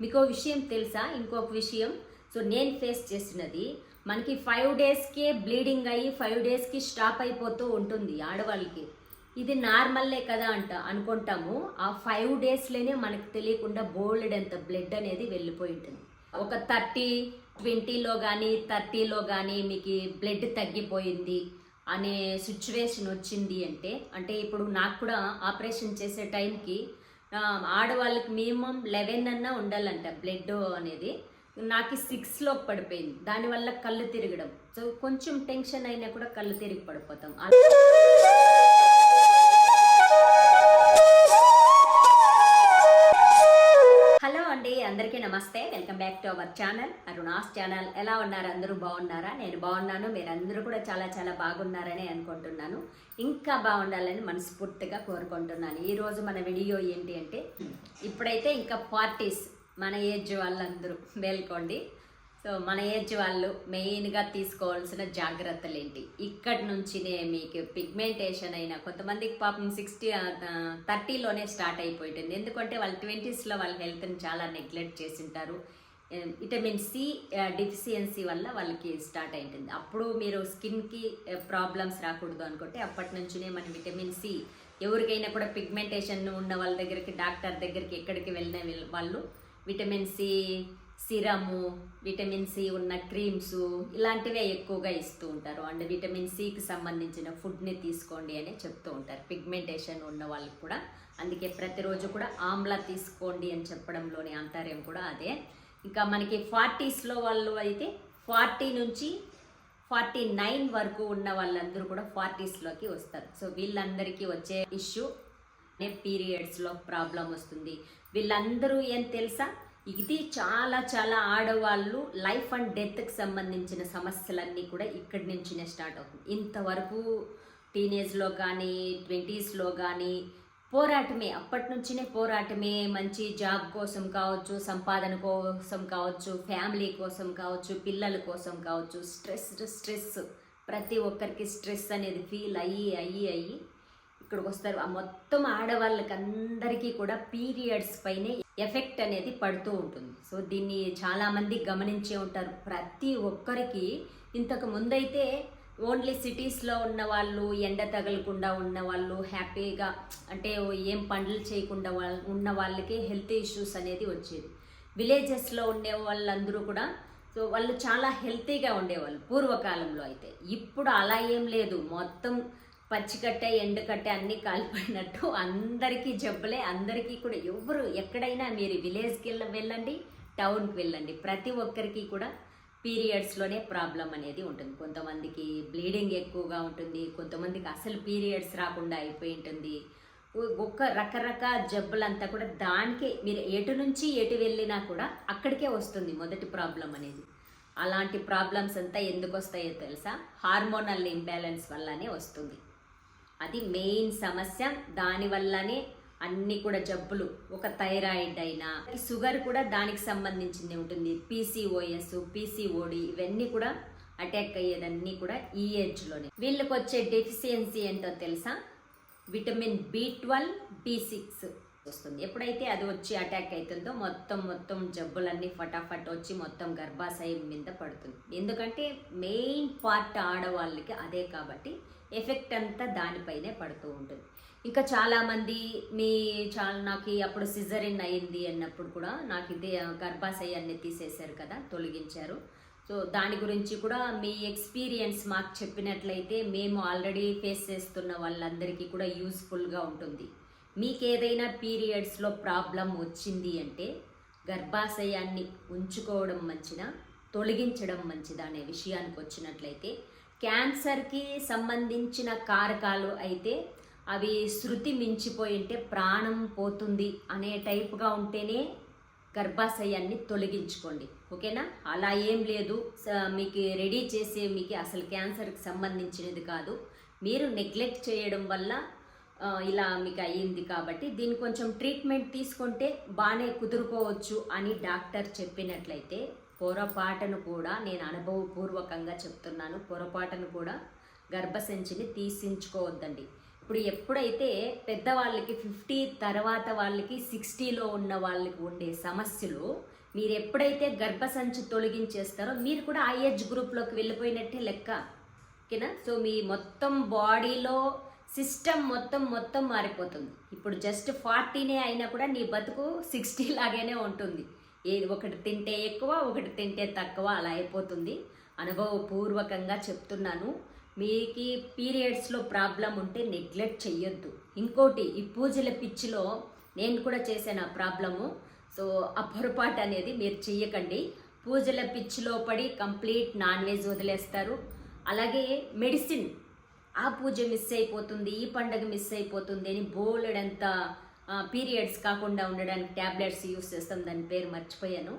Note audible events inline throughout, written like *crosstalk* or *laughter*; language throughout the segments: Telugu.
మీకు విషయం తెలుసా? ఇంకొక విషయం. సో నేను ఫేస్ చేసినది మనకి ఫైవ్ డేస్కే బ్లీడింగ్ అయ్యి ఫైవ్ డేస్కి స్టాప్ అయిపోతూ ఉంటుంది ఆడవాళ్ళకి. ఇది నార్మల్లే కదా అంట అనుకుంటాము. ఆ ఫైవ్ డేస్లోనే మనకు తెలియకుండా బోల్డ్ ఎంత బ్లడ్ అనేది వెళ్ళిపోయి ఉంటుంది. ఒక థర్టీ ట్వంటీలో కానీ థర్టీలో కానీ మీకు బ్లడ్ తగ్గిపోయింది అనే సిచ్యువేషన్ వచ్చింది అంటే అంటే ఇప్పుడు నాకు కూడా ఆపరేషన్ చేసే టైంకి ఆడవాళ్ళకి మినిమం లెవెన్ అన్నా ఉండాలంట బ్లడ్ అనేది. నాకు సిక్స్లో పడిపోయింది. దానివల్ల కళ్ళు తిరగడం. సో కొంచెం టెన్షన్ అయినా కూడా కళ్ళు తిరిగి పడిపోతాం. Back to our channel Aruna's channel ఎలా ఉన్నారు? అందరూ బాగున్నారా? నేను బాగున్నాను. మీరు అందరూ కూడా చాలా చాలా బాగున్నారని అనుకుంటున్నాను. ఇంకా బాగుండాలని మనస్ఫూర్తిగా కోరుకుంటున్నాను. ఈరోజు మన వీడియో ఏంటి అంటే ఇప్పుడైతే ఇంకా పార్టీస్ మన ఏజ్ వాళ్ళందరూ మేల్కోండి. సో మన ఏజ్ వాళ్ళు మెయిన్గా తీసుకోవాల్సిన జాగ్రత్తలు ఏంటి? ఇక్కడి నుంచినే మీకు పిగ్మెంటేషన్ అయినా కొంతమందికి పాపం సిక్స్టీ థర్టీలోనే స్టార్ట్ అయిపోయింది. ఎందుకంటే వాళ్ళు ట్వంటీస్లో వాళ్ళ హెల్త్ని చాలా నెగ్లెక్ట్ చేసింటారు. విటమిన్ సి డిఫిషియన్సీ వల్ల వాళ్ళకి స్టార్ట్ అయింటుంది అప్పుడు మీరు స్కిన్కి ప్రాబ్లమ్స్ రాకూడదు అనుకుంటే అప్పటి నుంచినే మన విటమిన్ సి ఎవరికైనా కూడా పిగ్మెంటేషన్ ఉన్న వాళ్ళ దగ్గరికి డాక్టర్ దగ్గరికి ఎక్కడికి వెళ్ళిన వాళ్ళు vitamin C serum vitamin C ఉన్న క్రీమ్స్ ఇలాంటివే ఎక్కువగా ఇస్తూ ఉంటారు. అండ్ విటమిన్ సికి సంబంధించిన ఫుడ్ని తీసుకోండి అని చెప్తూ ఉంటారు. పిగ్మెంటేషన్ ఉన్న వాళ్ళకి కూడా. అందుకే ప్రతిరోజు కూడా ఆమ్లా తీసుకోండి అని చెప్పడంలోని అంతర్యం కూడా అదే. ఇంకా మనకి ఫార్టీస్లో వాళ్ళు అయితే ఫార్టీ నుంచి ఫార్టీ నైన్ వరకు ఉన్న వాళ్ళందరూ కూడా ఫార్టీస్లోకి వస్తారు. సో వీళ్ళందరికీ వచ్చే ఇష్యూ అనే పీరియడ్స్లో ప్రాబ్లం వస్తుంది. వీళ్ళందరూ ఏం తెలుసా? ఇది చాలా చాలా ఆడవాళ్ళు లైఫ్ అండ్ డెత్కి సంబంధించిన సమస్యలన్నీ కూడా ఇక్కడి నుంచినే స్టార్ట్ అవుతుంది. ఇంతవరకు టీనేజ్లో కానీ ట్వంటీస్లో కానీ పోరాటమే అప్పటి నుంచినే పోరాటమే. మంచి జాబ్ కోసం కావచ్చు సంపాదన కోసం కావచ్చు ఫ్యామిలీ కోసం కావచ్చు పిల్లల కోసం కావచ్చు స్ట్రెస్ స్ట్రెస్ ప్రతి ఒక్కరికి స్ట్రెస్ అనేది ఫీల్ అయ్యి అయ్యి అయ్యి ఇక్కడికి వస్తారు ఆ మొత్తం ఆడవాళ్ళకి అందరికీ కూడా పీరియడ్స్ పైనే ఎఫెక్ట్ అనేది పడుతూ ఉంటుంది. సో దీన్ని చాలామంది గమనించే ఉంటారు. ప్రతి ఒక్కరికి ఇంతకు ముందైతే ఓన్లీ సిటీస్లో ఉన్న వాళ్ళు ఎండ తగలకుండా ఉన్న వాళ్ళు హ్యాపీగా అంటే ఏం పనులు చేయకుండా ఉన్న వాళ్ళకి హెల్త్ ఇష్యూస్ అనేది వచ్చేది. విలేజెస్లో ఉండే వాళ్ళందరూ కూడా సో వాళ్ళు చాలా హెల్తీగా ఉండేవాళ్ళు పూర్వకాలంలో అయితే. ఇప్పుడు అలా ఏం లేదు. మొత్తం పచ్చికట్టే ఎండుకట్టే అన్నీ కాలిపోయినట్టు అందరికీ జబ్బులే. అందరికీ కూడా ఎవరు ఎక్కడైనా మీరు విలేజ్కి వెళ్ళ వెళ్ళండి టౌన్కి వెళ్ళండి. ప్రతి ఒక్కరికి కూడా పీరియడ్స్లోనే ప్రాబ్లం అనేది ఉంటుంది. కొంతమందికి బ్లీడింగ్ ఎక్కువగా ఉంటుంది కొంతమందికి అసలు పీరియడ్స్ రాకుండా అయిపోయి ఉంటుంది. ఒక్క రకరకాల జబ్బులంతా కూడా దానికే మీరు ఎటు నుంచి ఎటు వెళ్ళినా కూడా అక్కడికే వస్తుంది మొదటి ప్రాబ్లం అనేది. అలాంటి ప్రాబ్లమ్స్ అంతా ఎందుకు వస్తాయో తెలుసా? హార్మోనల్ ఇంబ్యాలెన్స్ వల్లనే వస్తుంది. అది మెయిన్ సమస్య. దానివల్లనే అన్ని కూడా జబ్బులు ఒక థైరాయిడ్ అయినా. షుగర్ కూడా దానికి సంబంధించింది ఉంటుంది. పీసీఓఎస్ పీసీఓడి ఇవన్నీ కూడా అటాక్ అయ్యేదన్నీ కూడా ఈ ఏజ్లోనే వీళ్ళకి వచ్చే డెఫిషియన్సీ ఏంటో తెలుసా? Vitamin B twelve B six వస్తుంది. ఎప్పుడైతే అది వచ్చి అటాక్ అవుతుందో మొత్తం మొత్తం జబ్బులన్నీ ఫటాఫట్ వచ్చి మొత్తం గర్భాశయం మీద పడుతుంది. ఎందుకంటే మెయిన్ పార్ట్ ఆడవాళ్ళకి అదే కాబట్టి ఎఫెక్ట్ అంతా దానిపైనే పడుతూ ఉంటుంది. ఇంకా చాలామంది మీ చాలా నాకు అప్పుడు సిజరిన్ అయింది అన్నప్పుడు కూడా నాకు ఇదే గర్భాశయాన్ని తీసేశారు కదా తొలగించారు. సో దాని గురించి కూడా మీ ఎక్స్పీరియన్స్ మాకు చెప్పినట్లయితే మేము ఆల్రెడీ ఫేస్ చేస్తున్న వాళ్ళందరికీ కూడా యూస్ఫుల్గా ఉంటుంది. మీకు ఏదైనా పీరియడ్స్లో ప్రాబ్లం వచ్చింది అంటే గర్భాశయాన్ని ఉంచుకోవడం మంచిదా తొలగించడం మంచిదా అనే విషయానికి వచ్చినట్లయితే క్యాన్సర్కి సంబంధించిన కారకాలు అయితే అవి శృతి మించిపోయి ఉంటే ప్రాణం పోతుంది అనే టైప్గా ఉంటేనే గర్భాశయాన్ని తొలగించుకోండి. ఓకేనా? అలా ఏం లేదు. స- మీకు రెడీ చేసే మీకు అసలు క్యాన్సర్కి సంబంధించినది కాదు. మీరు నెగ్లెక్ట్ చేయడం వల్ల ఇలా మీకు అయ్యింది కాబట్టి దీన్ని కొంచెం ట్రీట్మెంట్ తీసుకుంటే బాగానే కుదురుకోవచ్చు అని డాక్టర్ చెప్పినట్లయితే పొరపాటును కూడా నేను అనుభవపూర్వకంగా చెప్తున్నాను. పొరపాటును కూడా గర్భసంచిని తీసించుకోవద్దండి. ఇప్పుడు ఎప్పుడైతే పెద్దవాళ్ళకి ఫిఫ్టీ తర్వాత వాళ్ళకి సిక్స్టీలో ఉన్న వాళ్ళకి ఉండే సమస్యలు మీరు ఎప్పుడైతే గర్భసంచి తొలగించేస్తారో మీరు కూడా ఆ ఏజ్ గ్రూప్లోకి వెళ్ళిపోయినట్టే లెక్క. ఓకేనా? సో మీ మొత్తం బాడీలో సిస్టమ్ మొత్తం మొత్తం మారిపోతుంది. ఇప్పుడు జస్ట్ ఫార్టీనే అయినా కూడా నీ బతుకు సిక్స్టీ లాగానే ఉంటుంది. ఏది ఒకటి తింటే ఎక్కువ ఒకటి తింటే తక్కువ అలా అయిపోతుంది. అనుభవపూర్వకంగా చెప్తున్నాను. మీకు పీరియడ్స్లో ప్రాబ్లం ఉంటే నెగ్లెక్ట్ చెయ్యొద్దు. ఇంకోటి ఈ పూజల పిచ్చిలో నేను కూడా చేశాను ఆ ప్రాబ్లము సో ఆ పొరపాటు అనేది మీరు చెయ్యకండి. పూజల పిచ్చిలో పడి కంప్లీట్ నాన్ వెజ్ వదిలేస్తారు. అలాగే మెడిసిన్ ఆ పూజ మిస్ అయిపోతుంది ఈ పండగ మిస్ అయిపోతుంది అని బోలెడంత పీరియడ్స్ కాకుండా ఉండడానికి ట్యాబ్లెట్స్ యూస్ చేస్తాం. దాని పేరు మర్చిపోయాను.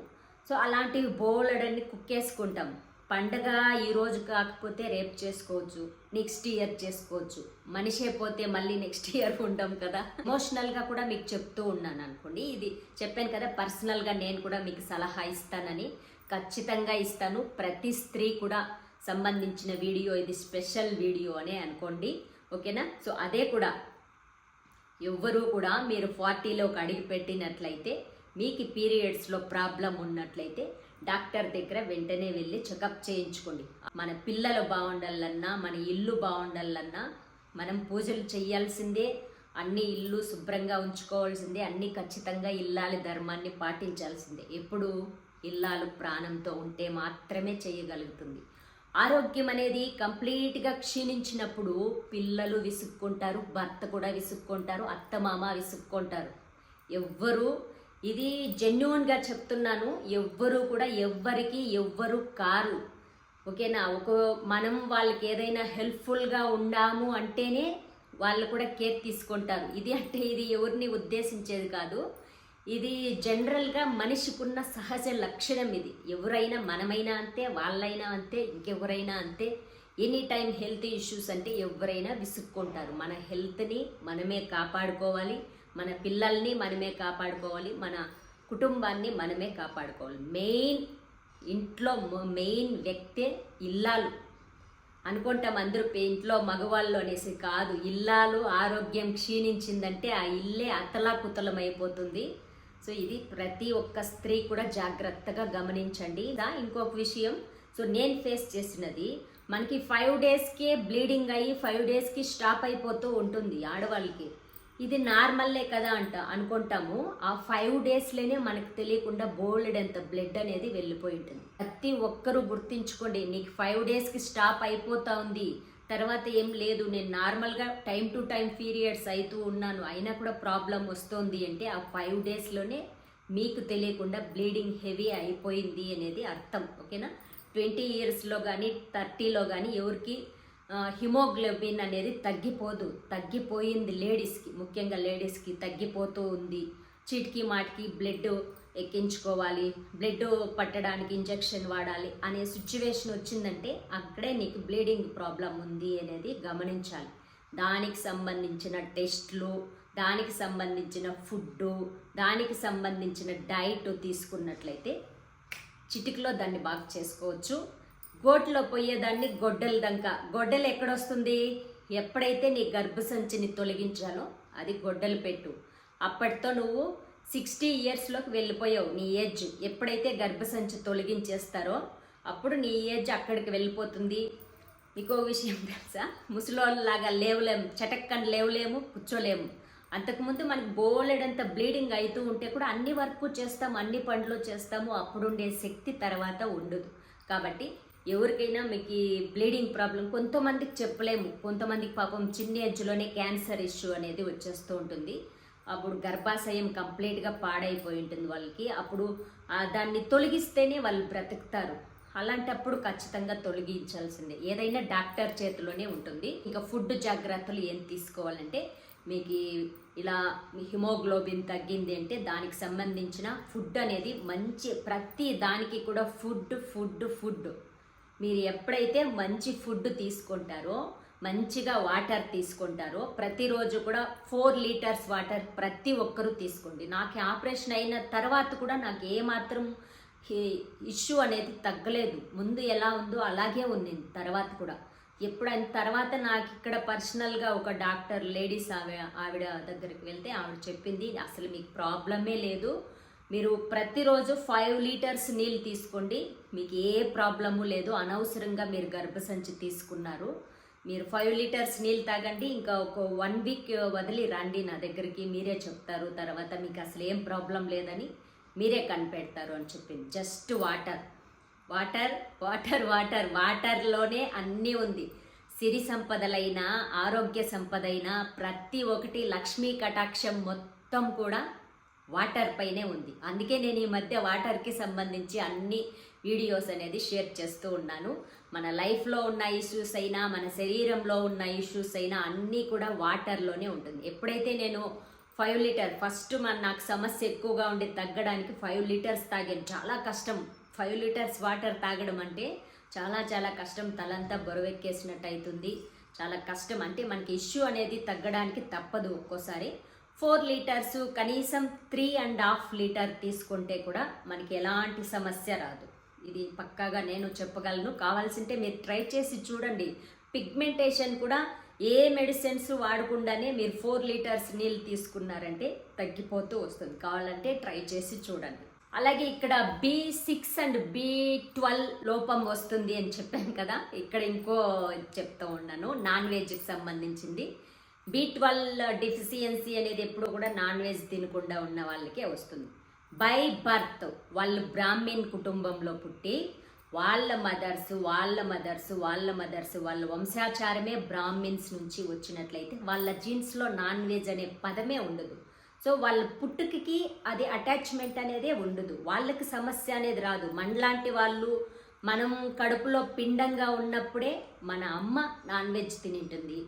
సో అలాంటివి బోలెడన్ని కుక్కేసుకుంటాం. పండగ ఈరోజు కాకపోతే రేపు చేసుకోవచ్చు నెక్స్ట్ ఇయర్ చేసుకోవచ్చు. మనిషే పోతే మళ్ళీ నెక్స్ట్ ఇయర్ ఉంటాం కదా. ఎమోషనల్గా కూడా మీకు చెప్తూ ఉన్నాను అనుకోండి. ఇది చెప్పాను కదా పర్సనల్గా నేను కూడా మీకు సలహా ఇస్తానని. ఖచ్చితంగా ఇస్తాను. ప్రతి స్త్రీ కూడా సంబంధించిన వీడియో ఇది స్పెషల్ వీడియో అనే అనుకోండి. ఓకేనా? సో అదే కూడా ఎవ్వరూ కూడా మీరు ఫార్టీలోకి అడిగి పెట్టినట్లయితే మీకు పీరియడ్స్లో ప్రాబ్లం ఉన్నట్లయితే డాక్టర్ దగ్గర వెంటనే వెళ్ళి చెకప్ చేయించుకోండి. మన పిల్లలు బాగుండాలన్నా మన ఇల్లు బాగుండాలన్నా మనం పూజలు చేయాల్సిందే అన్ని ఇల్లు శుభ్రంగా ఉంచుకోవాల్సిందే అన్ని ఖచ్చితంగా ఇల్లాలి ధర్మాన్ని పాటించాల్సిందే. ఎప్పుడు ఇల్లాలు ప్రాణంతో ఉంటే మాత్రమే చేయగలుగుతుంది. ఆరోగ్యం అనేది కంప్లీట్గా క్షీణించినప్పుడు పిల్లలు విసుక్కుంటారు భర్త కూడా విసుక్కుంటారు అత్తమామ విసుక్కుంటారు. ఎవ్వరూ ఇది జెన్యున్గా చెప్తున్నాను. ఎవ్వరూ కూడా ఎవ్వరికి ఎవ్వరు కారు. ఓకేనా? ఒక మనం వాళ్ళకి ఏదైనా హెల్ప్ఫుల్గా ఉండాము అంటేనే వాళ్ళు కూడా కేర్ తీసుకుంటారు. ఇది అంటే ఇది ఎవరిని ఉద్దేశించేది కాదు. ఇది జనరల్గా మనిషికున్న సహజ లక్షణం ఇది. ఎవరైనా మనమైనా అంతే వాళ్ళైనా అంతే ఇంకెవరైనా అంతే. ఎనీ టైం హెల్త్ ఇష్యూస్ అంటే ఎవరైనా విసుక్కుంటారు. మన హెల్త్ని మనమే కాపాడుకోవాలి. మన పిల్లల్ని మనమే కాపాడుకోవాలి మన కుటుంబాన్ని మనమే కాపాడుకోవాలి. మెయిన్ ఇంట్లో మెయిన్ వ్యక్తే ఇల్లాలు. అనుకుంటాం అందరూ ఇంట్లో మగవాళ్ళు అనేసి కాదు ఇల్లాలు ఆరోగ్యం క్షీణించిందంటే ఆ ఇల్లే అతలాకుతలం అయిపోతుంది సో ఇది ప్రతి ఒక్క స్త్రీ కూడా జాగ్రత్తగా గమనించండి. ఇదా ఇంకొక విషయం. సో నేను ఫేస్ చేసినది మనకి ఫైవ్ డేస్కే బ్లీడింగ్ అయ్యి ఫైవ్ డేస్కి స్టాప్ అయిపోతూ ఉంటుంది ఆడవాళ్ళకి. ఇది నార్మల్లే కదా అంట అనుకుంటాము. ఆ ఫైవ్ డేస్లోనే మనకు తెలియకుండా బోల్డ్ ఎంత బ్లడ్ అనేది వెళ్ళిపోయి ఉంటుంది. ప్రతి ఒక్కరూ గుర్తించుకోండి నీకు ఫైవ్ డేస్కి స్టాప్ అయిపోతా ఉంది. తర్వాత ఏం లేదు నేను నార్మల్గా టైం టు టైం పీరియడ్స్ అవుతూ ఉన్నాను. అయినా కూడా ప్రాబ్లం వస్తుంది అంటే ఆ ఫైవ్ డేస్లోనే మీకు తెలియకుండా బ్లీడింగ్ హెవీ అయిపోయింది అనేది అర్థం. ఓకేనా? ట్వంటీ ఇయర్స్లో కానీ థర్టీలో కానీ ఎవరికి హిమోగ్లోబిన్ అనేది తగ్గిపోదు. తగ్గిపోయింది లేడీస్కి ముఖ్యంగా లేడీస్కి తగ్గిపోతూ ఉంది. చిటికి మాటికి బ్లడ్ ఎక్కించుకోవాలి బ్లడ్ పట్టడానికి ఇంజెక్షన్ వాడాలి అనే సిచ్యువేషన్ వచ్చిందంటే అక్కడే నీకు బ్లీడింగ్ ప్రాబ్లం ఉంది అనేది గమనించాలి. దానికి సంబంధించిన టెస్ట్లు దానికి సంబంధించిన ఫుడ్ దానికి సంబంధించిన డైట్ తీసుకున్నట్లయితే చిటికలో దాన్ని బాగా చేసుకోవచ్చు. గోట్లో పోయేదాన్ని గొడ్డల దంక గొడ్డలు ఎక్కడొస్తుంది? ఎప్పుడైతే నీ గర్భసంచిని తొలగించాలో అది గొడ్డలు పెట్టు. అప్పటితో నువ్వు సిక్స్టీ ఇయర్స్లోకి వెళ్ళిపోయావు నీ ఏజ్. ఎప్పుడైతే గర్భసంచి తొలగించేస్తారో అప్పుడు నీ ఏజ్ అక్కడికి వెళ్ళిపోతుంది. ఇంకో విషయం తెలుసా? ముసలోళ్ళలాగా లేవలేము చటక్కని లేవలేము కూర్చోలేము. అంతకుముందు మనకి బోలెడంత బ్లీడింగ్ అవుతూ ఉంటే కూడా అన్ని వర్క్ చేస్తాము అన్ని పనులు చేస్తాము. అప్పుడుండే శక్తి తర్వాత ఉండదు. కాబట్టి ఎవరికైనా మీకు ఈ బ్లీడింగ్ ప్రాబ్లం కొంతమందికి చెప్పలేము. కొంతమందికి పాపం చిన్న ఏజ్లోనే క్యాన్సర్ ఇష్యూ అనేది వచ్చేస్తూ ఉంటుంది. అప్పుడు గర్భాశయం కంప్లీట్గా పాడైపోయి ఉంటుంది వాళ్ళకి. అప్పుడు దాన్ని తొలగిస్తేనే వాళ్ళు బ్రతుకుతారు. అలాంటప్పుడు ఖచ్చితంగా తొలగించాల్సిందే. ఏదైనా డాక్టర్ చేతిలోనే ఉంటుంది. ఇంకా ఫుడ్ జాగ్రత్తలు ఏం తీసుకోవాలంటే మీకు ఇలా మీ హిమోగ్లోబిన్ తగ్గింది అంటే దానికి సంబంధించిన ఫుడ్ అనేది మంచి ప్రతి దానికి కూడా ఫుడ్ ఫుడ్ ఫుడ్ మీరు ఎప్పుడైతే మంచి ఫుడ్ తీసుకుంటారో మంచిగా వాటర్ తీసుకుంటారో ప్రతిరోజు కూడా ఫోర్ లీటర్స్ వాటర్ ప్రతి ఒక్కరూ తీసుకోండి. నాకు ఆపరేషన్ అయిన తర్వాత కూడా నాకు ఏమాత్రం ఇష్యూ అనేది తగ్గలేదు. ముందు ఎలా ఉందో అలాగే ఉంది తర్వాత కూడా. ఎప్పుడైన తర్వాత నాకు ఇక్కడ పర్సనల్గా ఒక డాక్టర్ లేడీస్ ఆవిడ ఆవిడ దగ్గరికి వెళ్తే ఆవిడ చెప్పింది అసలు మీకు ప్రాబ్లమే లేదు. మీరు ప్రతిరోజు ఫైవ్ లీటర్స్ నీళ్ళు తీసుకోండి. మీకు ఏ ప్రాబ్లము లేదు. అనవసరంగా మీరు గర్భసంచి తీసుకున్నారు. మీరు ఫైవ్ లీటర్స్ నీళ్ళు తాగండి. ఇంకా ఒక వన్ వీక్ వదిలి రండి. నా దగ్గరికి మీరే చెప్తారు. తర్వాత మీకు అసలు ఏం ప్రాబ్లం లేదని మీరే కనిపెడతారు అని చెప్పింది. Just water water water water వాటర్లోనే అన్నీ ఉంది. సిరి సంపదలైన ఆరోగ్య సంపదైన ప్రతి ఒక్కటి లక్ష్మీ కటాక్షం మొత్తం కూడా వాటర్ పైనే ఉంది. అందుకే నేను ఈ మధ్య వాటర్కి సంబంధించి అన్ని వీడియోస్ అనేది షేర్ చేస్తూ ఉన్నాను. మన లైఫ్లో ఉన్న ఇష్యూస్ అయినా మన శరీరంలో ఉన్న ఇష్యూస్ అయినా అన్నీ కూడా వాటర్లోనే ఉంటుంది. ఎప్పుడైతే నేను ఫైవ్ లీటర్ ఫస్ట్ మన నాకు సమస్య ఎక్కువగా ఉండి తగ్గడానికి ఫైవ్ లీటర్స్ తాగాను చాలా కష్టం. ఫైవ్ లీటర్స్ వాటర్ తాగడం అంటే చాలా చాలా కష్టం. తలంతా బరువెక్కేసినట్టు అవుతుంది చాలా కష్టం. అంటే మనకి ఇష్యూ అనేది తగ్గడానికి తప్పదు ఒక్కోసారి. ఫోర్ లీటర్స్ కనీసం త్రీ అండ్ హాఫ్ లీటర్ తీసుకుంటే కూడా మనకి ఎలాంటి సమస్య రాదు. ఇది పక్కాగా నేను చెప్పగలను. కావాల్సింటే మీరు ట్రై చేసి చూడండి. పిగ్మెంటేషన్ కూడా ఏ మెడిసిన్స్ వాడకుండానే మీరు ఫోర్ లీటర్స్ నీళ్ళు తీసుకున్నారంటే తగ్గిపోతూ వస్తుంది. కావాలంటే ట్రై చేసి చూడండి. అలాగే ఇక్కడ B six and B twelve లోపం వస్తుంది అని చెప్పాను కదా. ఇక్కడ ఇంకో చెప్తూ ఉన్నాను. నాన్ వెజ్కి సంబంధించింది. బి ట్వెల్వ్ డిఫిషియన్సీ అనేది ఎప్పుడు కూడా నాన్ వెజ్ తినకుండా ఉన్న వాళ్ళకే వస్తుంది. బై బర్త్ వాళ్ళు బ్రాహ్మిన్ కుటుంబంలో పుట్టి వాళ్ళ మదర్స్ వాళ్ళ మదర్స్ వాళ్ళ మదర్స్ వాళ్ళ వంశాచారమే బ్రాహ్మిన్స్ నుంచి వచ్చినట్లయితే వాళ్ళ జీన్స్లో నాన్ వెజ్ అనే పదమే ఉండదు. సో వాళ్ళ పుట్టుకకి అది అటాచ్మెంట్ అనేదే ఉండదు. వాళ్ళకి సమస్య అనేది రాదు. మనలాంటి వాళ్ళు మనం కడుపులో పిండంగా ఉన్నప్పుడే మన అమ్మ నాన్ వెజ్ తినింటుంది.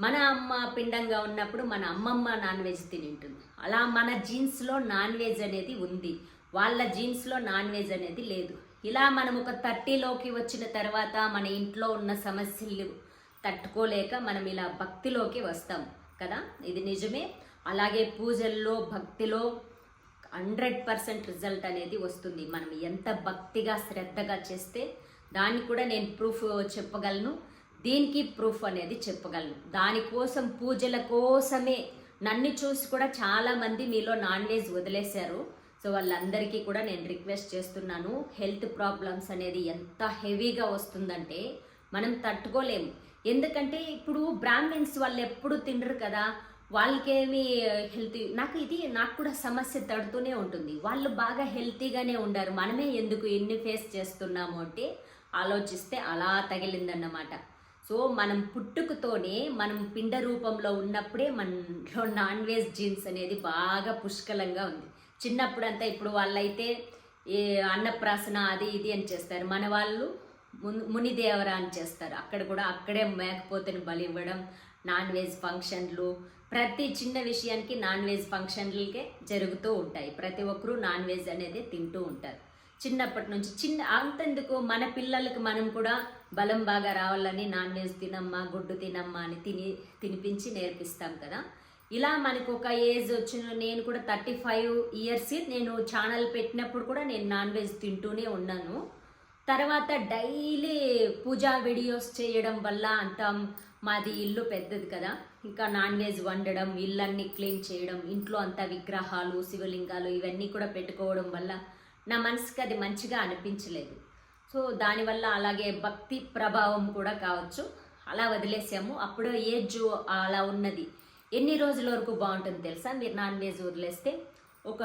మన అమ్మ పిండంగా ఉన్నప్పుడు మన అమ్మమ్మ నాన్ వెజ్ తినింటుంది. అలా మన జీన్స్లో నాన్ వెజ్ అనేది ఉంది. వాళ్ళ జీన్స్లో నాన్ వెజ్ అనేది లేదు. ఇలా మనం ఒక థర్టీలోకి వచ్చిన తర్వాత మన ఇంట్లో ఉన్న సమస్యలు తట్టుకోలేక మనం ఇలా భక్తిలోకి వస్తాం కదా? ఇది నిజమే. అలాగే పూజల్లో భక్తిలో హండ్రెడ్ పర్సెంట్ రిజల్ట్ అనేది వస్తుంది. మనం ఎంత భక్తిగా శ్రద్ధగా చేస్తే దాన్ని కూడా నేను ప్రూఫ్ చెప్పగలను. దీనికి ప్రూఫ్ అనేది చెప్పగలను. దానికోసం పూజల కోసమే. నన్ను చూసి కూడా చాలామంది మీలో నాన్ వెజ్ వదిలేశారు. సో వాళ్ళందరికీ కూడా నేను రిక్వెస్ట్ చేస్తున్నాను. హెల్త్ ప్రాబ్లమ్స్ అనేది ఎంత హెవీగా వస్తుందంటే మనం తట్టుకోలేము. ఎందుకంటే ఇప్పుడు బ్రాహ్మిన్స్ వాళ్ళు ఎప్పుడు తినరు కదా. వాళ్ళకేమి హెల్తీ నాకు ఇది నాకు కూడా సమస్య తడుతూనే ఉంటుంది. వాళ్ళు బాగా హెల్తీగానే ఉండారు. మనమే ఎందుకు ఎన్ని ఫేస్ చేస్తున్నాము అంటే ఆలోచిస్తే అలా తగిలిందన్నమాట. సో మనం పుట్టుకతోనే మనం పిండ రూపంలో ఉన్నప్పుడే మనలో నాన్ వెజ్ జీన్స్ అనేది బాగా పుష్కలంగా ఉంది. చిన్నప్పుడంతా ఇప్పుడు వాళ్ళైతే ఏ అన్నప్రాసన అది ఇది అని చేస్తారు. మన వాళ్ళు మున్ మునిదేవర అని చేస్తారు. అక్కడ కూడా అక్కడే మేకపోతని బలి ఇవ్వడం నాన్ వెజ్ ఫంక్షన్లు ప్రతి చిన్న విషయానికి నాన్ వెజ్ ఫంక్షన్లకే జరుగుతూ ఉంటాయి. ప్రతి ఒక్కరూ నాన్ వెజ్ అనేది తింటూ ఉంటారు. చిన్నప్పటి నుంచి చిన్న అంతెందుకు మన పిల్లలకు మనం కూడా బలం బాగా రావాలని నాన్ వెజ్ తినమ్మా గుడ్డు తినమ్మా అని తిని తినిపించి నేర్పిస్తాం కదా. ఇలా మనకు ఒక ఏజ్ వచ్చిన నేను కూడా థర్టీ ఫైవ్ ఇయర్స్ నేను ఛానల్ పెట్టినప్పుడు కూడా నేను నాన్ వెజ్ తింటూనే ఉన్నాను. తర్వాత డైలీ పూజా వీడియోస్ చేయడం వల్ల అంత మాది ఇల్లు పెద్దది కదా. ఇంకా నాన్ వెజ్ వండడం ఇల్లన్నీ క్లీన్ చేయడం ఇంట్లో అంతా విగ్రహాలు శివలింగాలు ఇవన్నీ కూడా పెట్టుకోవడం వల్ల నా మనసుకి అది మంచిగా అనిపించలేదు. సో దానివల్ల అలాగే భక్తి ప్రభావం కూడా కావచ్చు. అలా వదిలేసాము. అప్పుడు ఏజ్ అలా ఉన్నది. ఎన్ని రోజుల వరకు బాగుంటుంది తెలుసా? మీరు నాన్ వెజ్ వదిలేస్తే ఒక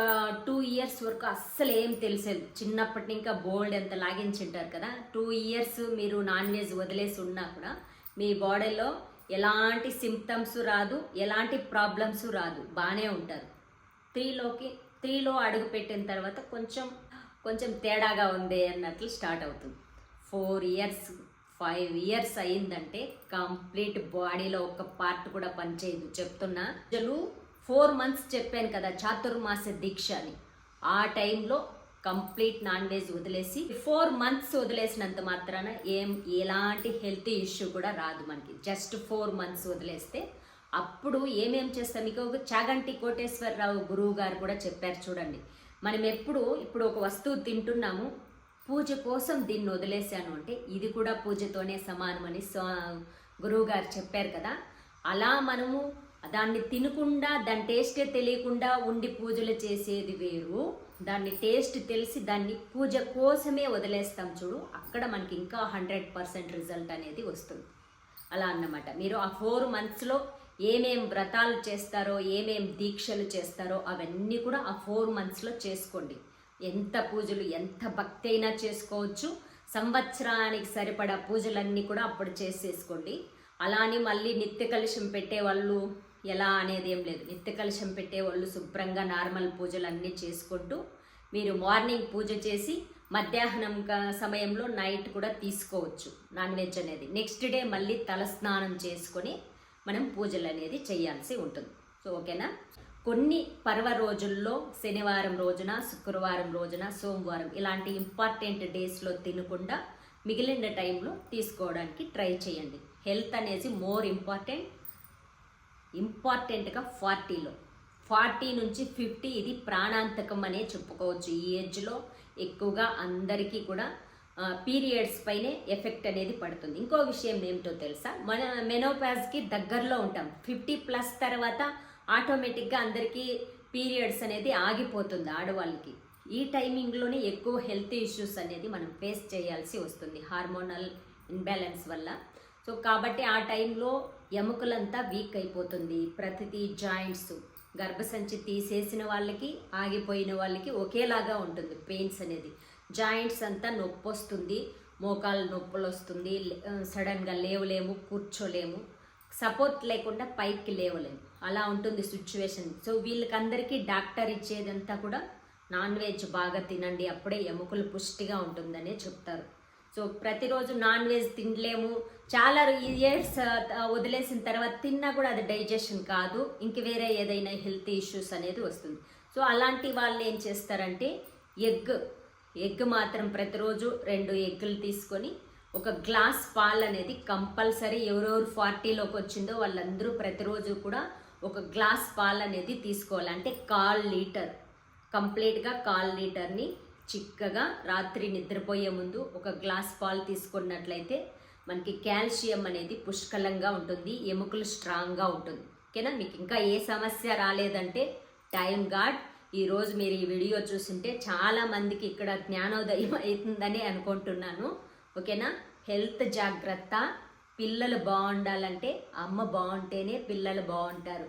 టూ ఇయర్స్ వరకు అస్సలు ఏం తెలిసేది. చిన్నప్పటి ఇంకా బోల్డ్ ఎంత లాగించుంటారు కదా? టూ ఇయర్స్ మీరు నాన్ వెజ్ వదిలేసి ఉన్నా కూడా మీ బాడీలో ఎలాంటి సిమ్టమ్స్ రాదు ఎలాంటి ప్రాబ్లమ్స్ రాదు. బాగానే ఉంటారు. త్రీలోకి త్రీలో అడుగు పెట్టిన తర్వాత కొంచెం కొంచెం తేడాగా ఉంది అన్నట్లు స్టార్ట్ అవుతుంది. ఫోర్ ఇయర్స్ ఫైవ్ ఇయర్స్ అయిందంటే కంప్లీట్ బాడీలో ఒక పార్ట్ కూడా పనిచేయదు. చెప్తున్నా అసలు ఫోర్ మంత్స్ చెప్పాను కదా చాతుర్మాస దీక్ష అని. ఆ టైంలో కంప్లీట్ నాన్ వెజ్ వదిలేసి ఫోర్ మంత్స్ వదిలేసినంత మాత్రాన ఏం ఎలాంటి హెల్త్ ఇష్యూ కూడా రాదు మనకి. జస్ట్ ఫోర్ మంత్స్ వదిలేస్తే అప్పుడు ఏమేం చేస్తాం? మీకు ఒక చాగంటి కోటేశ్వరరావు గురువు గారు కూడా చెప్పారు చూడండి. మనం ఎప్పుడు ఇప్పుడు ఒక వస్తువు తింటున్నాము పూజ కోసం దీన్ని వదిలేశాను అంటే ఇది కూడా పూజతోనే సమానమని స్వా- గురువు గారు చెప్పారు కదా. అలా మనము దాన్ని తినకుండా దాని టేస్టే తెలియకుండా ఉండి పూజలు చేసేది వేరు. దాన్ని టేస్ట్ తెలిసి దాన్ని పూజ కోసమే వదిలేస్తాం చూడు అక్కడ మనకి ఇంకా హండ్రెడ్ పర్సెంట్ రిజల్ట్ అనేది వస్తుంది. అలా అన్నమాట. మీరు ఆ ఫోర్ మంత్స్లో ఏమేం వ్రతాలు చేస్తారో ఏమేం దీక్షలు చేస్తారో అవన్నీ కూడా ఆ ఫోర్ మంత్స్లో చేసుకోండి. ఎంత పూజలు ఎంత భక్తి అయినా చేసుకోవచ్చు. సంవత్సరానికి సరిపడా పూజలన్నీ కూడా అప్పుడు చేసేసుకోండి. అలానే మళ్ళీ నిత్య కలుషం పెట్టే వాళ్ళు ఎలా అనేది ఏం లేదు. నిత్య కలుషం పెట్టే వాళ్ళు శుభ్రంగా నార్మల్ పూజలు అన్నీ చేసుకుంటూ మీరు మార్నింగ్ పూజ చేసి మధ్యాహ్నం సమయంలో నైట్ కూడా తీసుకోవచ్చు నాన్ వెజ్ అనేది. నెక్స్ట్ డే మళ్ళీ తలస్నానం చేసుకొని మనం పూజలు అనేది చేయాల్సి ఉంటుంది. సో ఓకేనా? కొన్ని పర్వ రోజుల్లో శనివారం రోజున శుక్రవారం రోజున సోమవారం ఇలాంటి ఇంపార్టెంట్ డేస్లో తినకుండా మిగిలిన టైంలో తీసుకోవడానికి ట్రై చేయండి. హెల్త్ అనేది మోర్ ఇంపార్టెంట్ ఇంపార్టెంట్గా ఫార్టీలో. ఫార్టీ నుంచి ఫిఫ్టీ ఇది ప్రాణాంతకం అనే చెప్పుకోవచ్చు. ఈ ఏజ్లో ఎక్కువగా అందరికీ కూడా పీరియడ్స్ పైనే ఎఫెక్ట్ అనేది పడుతుంది. ఇంకో విషయం ఏమిటో తెలుసా? మన మెనోపాజ్కి దగ్గరలో ఉంటాం. ఫిఫ్టీ ప్లస్ తర్వాత ఆటోమేటిక్గా అందరికీ పీరియడ్స్ అనేది ఆగిపోతుంది ఆడవాళ్ళకి. ఈ టైమింగ్లోనే ఎక్కువ హెల్త్ ఇష్యూస్ అనేది మనం ఫేస్ చేయాల్సి వస్తుంది. హార్మోనల్ ఇన్బ్యాలెన్స్ వల్ల. సో కాబట్టి ఆ టైంలో ఎముకలంతా వీక్ అయిపోతుంది. ప్రతిదీ జాయింట్స్ గర్భసంచి తీసేసిన వాళ్ళకి ఆగిపోయిన వాళ్ళకి ఒకేలాగా ఉంటుంది పెయిన్స్ అనేది. జాయింట్స్ అంతా నొప్పి వస్తుంది మోకాలు నొప్పులు వస్తుంది సడన్గా లేవలేము కూర్చోలేము సపోర్ట్ లేకుండా పైకి లేవలేము. అలా ఉంటుంది సిచ్యువేషన్. సో వీళ్ళకందరికీ డాక్టర్ ఇచ్చేదంతా కూడా నాన్ వెజ్ బాగా తినండి అప్పుడే ఎముకలు పుష్టిగా ఉంటుందనే చెప్తారు. సో ప్రతిరోజు నాన్ వెజ్ తినలేము. చాలా ఇయర్స్ వదిలేసిన తర్వాత తిన్నా కూడా అది డైజెషన్ కాదు. ఇంక వేరే ఏదైనా హెల్త్ ఇష్యూస్ అనేది వస్తుంది. సో అలాంటి వాళ్ళు ఏం చేస్తారంటే ఎగ్ ఎగ్ మాత్రం ప్రతిరోజు రెండు ఎగ్గులు తీసుకొని ఒక గ్లాస్ పాలు అనేది కంపల్సరీ ఎవరెవరు ఫార్టీలోకి వచ్చిందో వాళ్ళందరూ ప్రతిరోజు కూడా ఒక గ్లాస్ పాలు అనేది తీసుకోవాలి. అంటే కాల్ లీటర్ కంప్లీట్గా కాల్ లీటర్ని చిక్కగా రాత్రి నిద్రపోయే ముందు ఒక గ్లాస్ పాలు తీసుకున్నట్లయితే మనకి కాల్షియం అనేది పుష్కలంగా ఉంటుంది ఎముకలు స్ట్రాంగ్గా ఉంటుంది. ఓకేనా? మీకు ఇంకా ఏ సమస్య రాలేదంటే టైం గాడ్ ఈరోజు మీరు ఈ వీడియో చూస్తుంటే చాలా మందికి ఇక్కడ జ్ఞానోదయం అవుతుందని అనుకుంటున్నాను. ఓకేనా? హెల్త్ జాగ్రత్త పిల్లలు బాగుండాలంటే అమ్మ బాగుంటేనే పిల్లలు బాగుంటారు.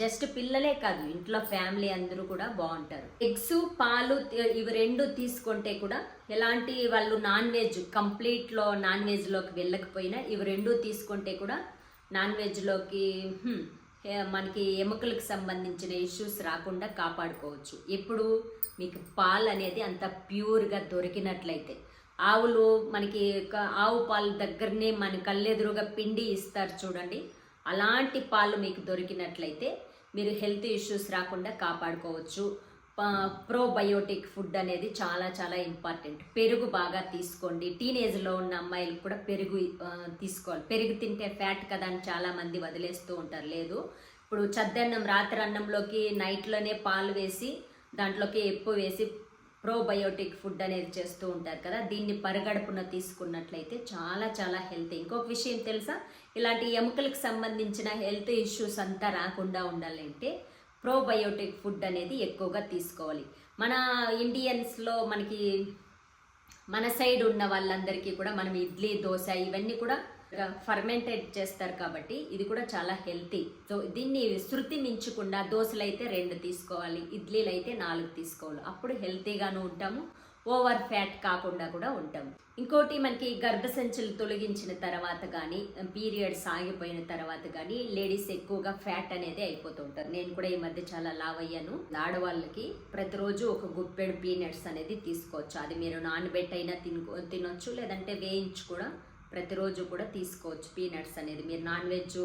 జస్ట్ పిల్లలే కాదు ఇంట్లో ఫ్యామిలీ అందరూ కూడా బాగుంటారు. ఎగ్స్ పాలు ఇవి రెండు తీసుకుంటే కూడా ఎలాంటి వాళ్ళు నాన్ వెజ్ కంప్లీట్లో నాన్ వెజ్లోకి వెళ్ళకపోయినా ఇవి రెండు తీసుకుంటే కూడా నాన్ వెజ్లోకి మనకి ఎముకలకు సంబంధించిన ఇష్యూస్ రాకుండా కాపాడుకోవచ్చు. ఇప్పుడు మీకు పాలు అనేది అంత ప్యూర్గా దొరికినట్లయితే. ఆవులు మనకి ఆవు పాలు దగ్గరనే మన కళ్ళెదురుగా పిండి ఇస్తారు చూడండి. అలాంటి పాలు మీకు దొరికినట్లయితే మీరు హెల్త్ ఇష్యూస్ రాకుండా కాపాడుకోవచ్చు. ప్రోబయోటిక్ ఫుడ్ అనేది చాలా చాలా ఇంపార్టెంట్ పెరుగు బాగా తీసుకోండి. టీనేజ్లో ఉన్న అమ్మాయిలు కూడా పెరుగు తీసుకోవాలి. పెరుగు తింటే ఫ్యాట్ కదా అని చాలా మంది వదిలేస్తూ ఉంటారు. లేదు. ఇప్పుడు చద్దన్నం రాత్రి అన్నంలోకి నైట్లోనే పాలు వేసి దాంట్లోకి ఎప్పు వేసి ప్రోబయోటిక్ ఫుడ్ అనేది చేస్తూ ఉంటారు కదా. దీన్ని పరగడుపున తీసుకున్నట్లయితే చాలా చాలా హెల్త్ ఇంకొక విషయం తెలుసా? ఇలాంటి ఎముకలకు సంబంధించిన హెల్త్ ఇష్యూస్ అంతా రాకుండా ఉండాలంటే ప్రోబయోటిక్ ఫుడ్ అనేది ఎక్కువగా తీసుకోవాలి. మన ఇండియన్స్లో మనకి మన సైడ్ ఉన్న వాళ్ళందరికీ కూడా మనం ఇడ్లీ దోశ ఇవన్నీ కూడా ఫర్మెంటెడ్ చేస్తారు కాబట్టి ఇది కూడా చాలా హెల్తీ సో దీన్ని శృతి మించకుండా దోశలు అయితే రెండు తీసుకోవాలి ఇడ్లీలు అయితే నాలుగు తీసుకోవాలి. అప్పుడు హెల్తీగాను ఉంటాము. ఓవర్ ఫ్యాట్ కాకుండా కూడా ఉంటాం. ఇంకోటి మనకి గర్భసంచులు తొలగించిన తర్వాత కానీ పీరియడ్స్ ఆగిపోయిన తర్వాత కానీ లేడీస్ ఎక్కువగా ఫ్యాట్ అనేది అయిపోతూ ఉంటారు. నేను కూడా ఈ మధ్య చాలా లావ్ అయ్యాను. ఆడవాళ్ళకి ప్రతిరోజు ఒక గుప్పెడు పీనట్స్ అనేది తీసుకోవచ్చు. అది మీరు నానబెట్టైనా తినుకో తినొచ్చు లేదంటే వేయించి కూడా ప్రతిరోజు కూడా తీసుకోవచ్చు పీనట్స్ అనేది. మీరు నాన్ వెజ్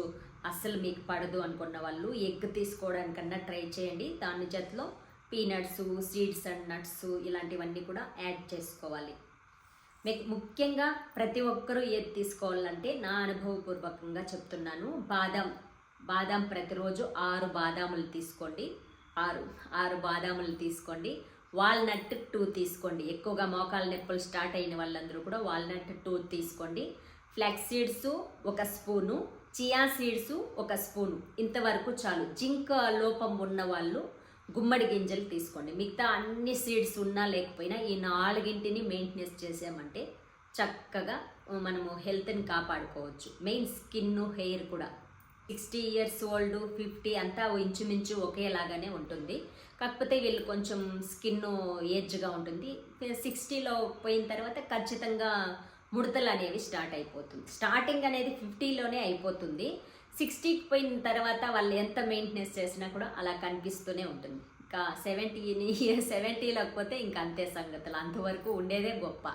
అస్సలు మీకు పడదు అనుకున్న వాళ్ళు ఎగ్ తీసుకోవడానికన్నా ట్రై చేయండి. దాని జతలో పీనట్స్ సీడ్స్ అండ్ నట్స్ ఇలాంటివన్నీ కూడా యాడ్ చేసుకోవాలి. మీకు ముఖ్యంగా ప్రతి ఒక్కరూ ఏది తీసుకోవాలంటే నా అనుభవపూర్వకంగా చెప్తున్నాను. బాదం బాదం ప్రతిరోజు ఆరు బాదాములు తీసుకోండి. ఆరు ఆరు బాదాములు తీసుకోండి. వాల్నట్ టూ తీసుకోండి. ఎక్కువగా మోకాల నొప్పులు స్టార్ట్ అయిన వాళ్ళందరూ కూడా వాల్నట్ టూ తీసుకోండి. ఫ్లాక్స్ సీడ్స్ ఒక స్పూను చియా సీడ్స్ ఒక స్పూను. ఇంతవరకు చాలు. జింక్ లోపం ఉన్న వాళ్ళు గుమ్మడి గింజలు తీసుకోండి. మిగతా అన్ని సీడ్స్ ఉన్నా లేకపోయినా ఈ నాలుగింటిని మెయింటెనెన్స్ చేసామంటే చక్కగా మనము హెల్త్ని కాపాడుకోవచ్చు. మెయిన్ స్కిన్ హెయిర్ కూడా. సిక్స్టీ ఇయర్స్ ఓల్డ్ ఫిఫ్టీ అంతా ఇంచుమించు ఒకేలాగానే ఉంటుంది. కాకపోతే వీళ్ళు కొంచెం స్కిన్ ఏజ్గా ఉంటుంది. సిక్స్టీలో పోయిన తర్వాత ఖచ్చితంగా ముడతలు అనేవి స్టార్ట్ అయిపోతుంది. స్టార్టింగ్ అనేది ఫిఫ్టీలోనే అయిపోతుంది. సిక్స్టీకి పోయిన తర్వాత వాళ్ళు ఎంత మెయింటెనెన్స్ చేసినా కూడా అలా కనిపిస్తూనే ఉంటుంది. ఇంకా సెవెంటీని *laughs* సెవెంటీ లేకపోతే ఇంకా అంతే సంగతులు. అంతవరకు ఉండేదే గొప్ప.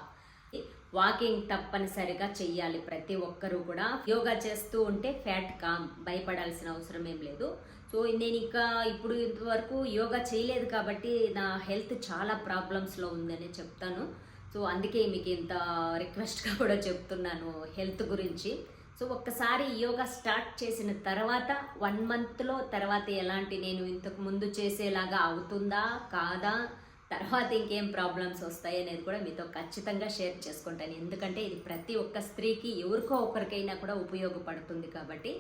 వాకింగ్ తప్పనిసరిగా చెయ్యాలి ప్రతి ఒక్కరూ కూడా. యోగా చేస్తూ ఉంటే ఫ్యాట్ కామ్ భయపడాల్సిన అవసరం ఏం లేదు. సో నేను ఇంకా ఇప్పుడు ఇంతవరకు యోగా చేయలేదు కాబట్టి నా హెల్త్ చాలా ప్రాబ్లమ్స్లో ఉందని చెప్తాను. సో అందుకే మీకు ఇంత రిక్వెస్ట్గా కూడా చెప్తున్నాను హెల్త్ గురించి. సో ఒక్కసారి యోగా స్టార్ట్ చేసిన తర్వాత వన్ మంత్లో తర్వాత ఎలాంటి నేను ఇంతకు ముందు చేసేలాగా అవుతుందా కాదా తర్వాత ఇంకేం ప్రాబ్లమ్స్ వస్తాయి అనేది కూడా మీతో ఖచ్చితంగా షేర్ చేసుకుంటాను. ఎందుకంటే ఇది ప్రతి ఒక్క స్త్రీకి ఎవరికో ఒకరికైనా కూడా ఉపయోగపడుతుంది కాబట్టి.